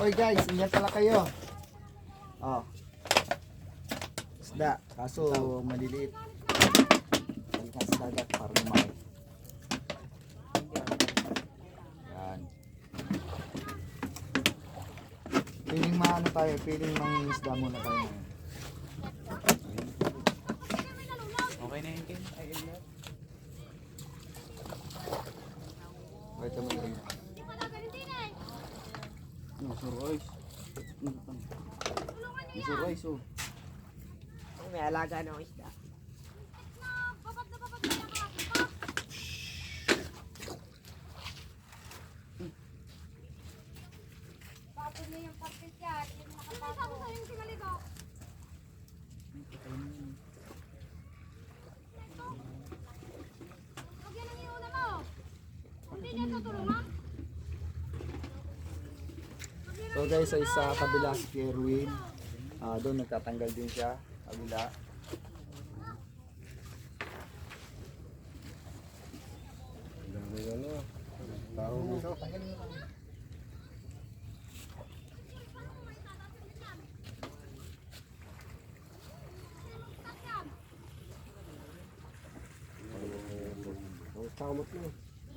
Oy guys, ingat pala kayo. Oh. Isda, kaso maliliit. Balikan sa dagat para lumaki. Yan. Piling maano tayo, piling mangingisda muna tayo. Okay na yun, Ken? Ay, Elmer. Wait a minute. No, sir Royce. Ni Sir Royce, oh. Ay, may alaga na akong isda. Tapos niya yung partit yan. Yung nakatago. Sabi sa'yo si Maligo. Huwag yan ang iuna mo. Hindi niya tutulungan. Guys, sa isa kabila si Kerwin. Ah, doon nagtatanggal din siya. Kabila.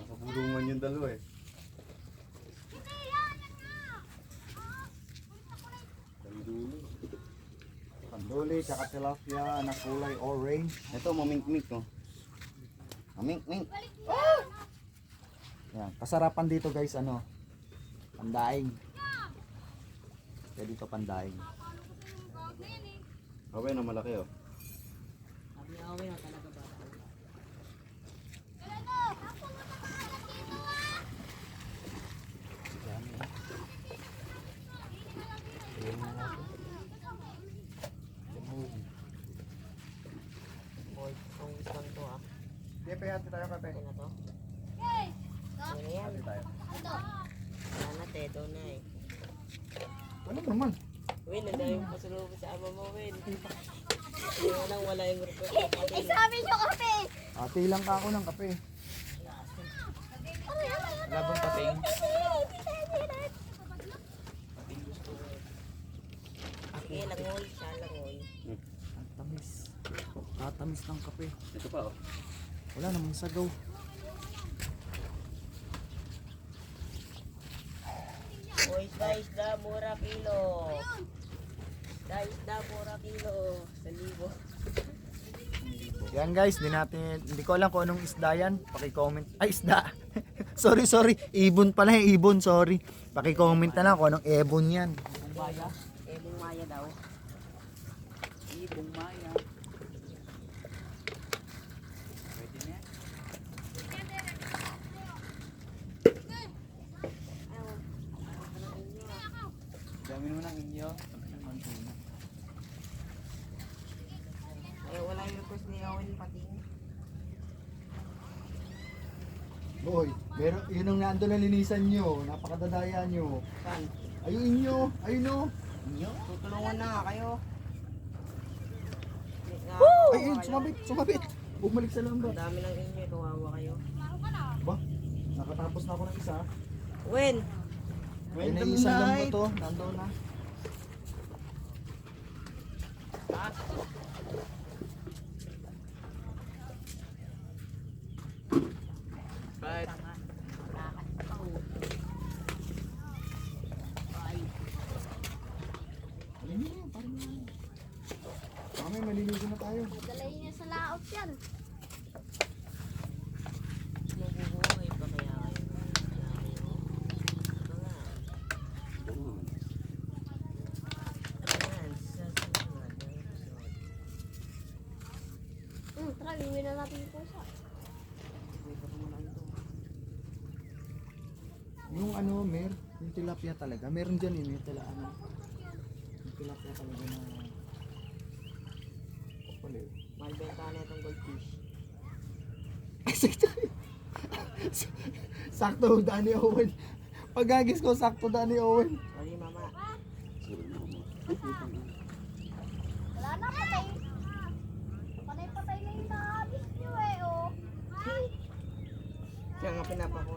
Nakabulungan yung dalawa eh. Panduli, tsaka tilapia na kulay orange. Ito, mamink-mink, oh. Mamink-mink. Yan. Kasarapan dito guys, ano? Pandaing. Kaya dito pandaing. Okay na malaki, oh. Okay na talaga ba? Boy, kung gusto to ah. Hindi, payati tayo kape. Ito na to. Okay. Ano tayo. Ito. Wala na, tedo na eh. Ano naman? Win, ang dami pa sulubos sa ama mo, Win. Wala wala yung grupo. Isabi niyo kape. Ate lang ka ako ng kape. Ano yan? Wala bang pating? Sige, langoy siya, langoy. Ang tamis. Tatamis ng kape. Ito pa, oh. Wala namang sagaw. O isda, isda, mura kilo. Isda, isda, mura kilo. Sa libo. Yan guys, di natin, hindi ko alam kung anong isda yan. Paki-comment. Ay, isda. sorry, sorry. Ibon pala yung ibon, sorry. Paki-comment na lang kung anong ebon yan. Ibong maya. Ibong maya daw. Ibong maya. Dami naman ang inyo. Eh, wala yung request ni Owen pating. Boy, meron, yun ang nando na linisan nyo. Napakadadaya nyo. Saan? Ayun inyo, ayun o. Inyo? Tutulungan na nga kayo. Nga, Ayun, sumabit, sumabit. Bumalik sa Ang lambat. dami ng inyo, kawawa kayo. Ba? Nakatapos na ako ng isa. Wen! Ayun na isang lambat to. Nando na. Bye. May maliligo na tayo. Dalayin niya sa laot yan. Mabubuhay pa kaya kayo. Ito nga. Ayan, sa susunod na episode. Gawin na natin yung pusa. Yung ano, mer, yung tilapia talaga. Meron dyan yun, yung tila, ano. Yung tilapia talaga na... Kapal eh. Mahal benta na itong goldfish. sakto. sakto, Danny Owen. Pagagis ko, sakto, Danny Owen. Sorry, mama. Wala Na